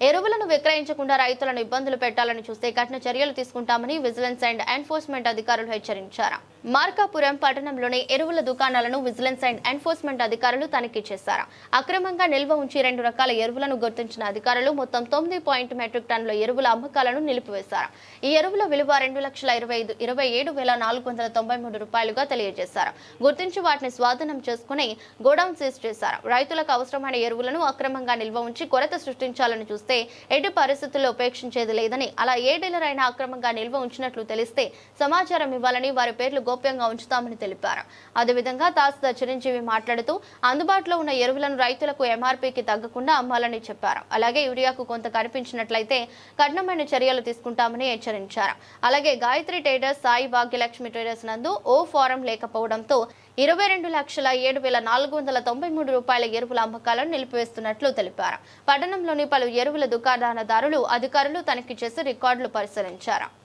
ఎరువులను విక్రయించకుండా రైతులను ఇబ్బందులు పెట్టాలని చూస్తే కఠిన చర్యలు తీసుకుంటామని విజిలెన్స్ అండ్ ఎన్ఫోర్స్మెంట్ అధికారులు హెచ్చరించారు. మార్కాపురం పట్టణంలోని ఎరువుల దుకాణాలను విజిలెన్స్ అండ్ ఎన్ఫోర్స్మెంట్ అధికారులు తనిఖీ చేశారు. అక్రమంగా నిల్వ ఉంచి రెండు రకాల ఎరువులను గుర్తించిన అధికారులు మొత్తం తొమ్మిది పాయింట్ మెట్రిక్ టన్నుల ఎరువుల అమ్మకాలను నిలిపివేశారు. ఈ ఎరువుల విలువ రెండు లక్షల ఇరవై ఐదు ఇరవై ఏడు వేల నాలుగు వందల తొంభై మూడు రూపాయలుగా తెలియజేశారు. గుర్తించి వాటిని స్వాధీనం చేసుకుని గోడౌన్ సీజ్ చేశారు. రైతులకు అవసరమైన ఎరువులను అక్రమంగా నిల్వ ఉంచి కొరత సృష్టించాలని చూస్తే ఎటు పరిస్థితుల్లో ఉపేక్షించేది లేదని అలా ఏ డీలర్ అయినా అక్రమంగా నిల్వ ఉంచినట్లు తెలిస్తే సమాచారం ఇవ్వాలని వారి పేర్లు గోప్యంగా ఉంచుతామని తెలిపారు. అదేవిధంగా తహసీల్దార్ చిరంజీవి మాట్లాడుతూ అందుబాటులో ఉన్న ఎరువులను రైతులకు ఎంఆర్పీకి తగ్గకుండా అమ్మాలని చెప్పారు. అలాగే యూరియాకు కొంత కనిపించినట్లయితే కఠినమైన చర్యలు తీసుకుంటామని హెచ్చరించారు. అలాగే గాయత్రి ట్రేడర్స్ సాయి భాగ్యలక్ష్మి ట్రేడర్స్ నందు ఓ ఫారం లేకపోవడంతో ఇరవై రెండు లక్షల ఏడు వేల నాలుగు వందల తొంభై మూడు రూపాయల ఎరువుల అమ్మకాలను నిలిపివేస్తున్నట్లు తెలిపారు. పట్టణంలోని పలు ఎరువుల దుకాణదారులు అధికారులు తనిఖీ చేసి రికార్డులు పరిశీలించారు.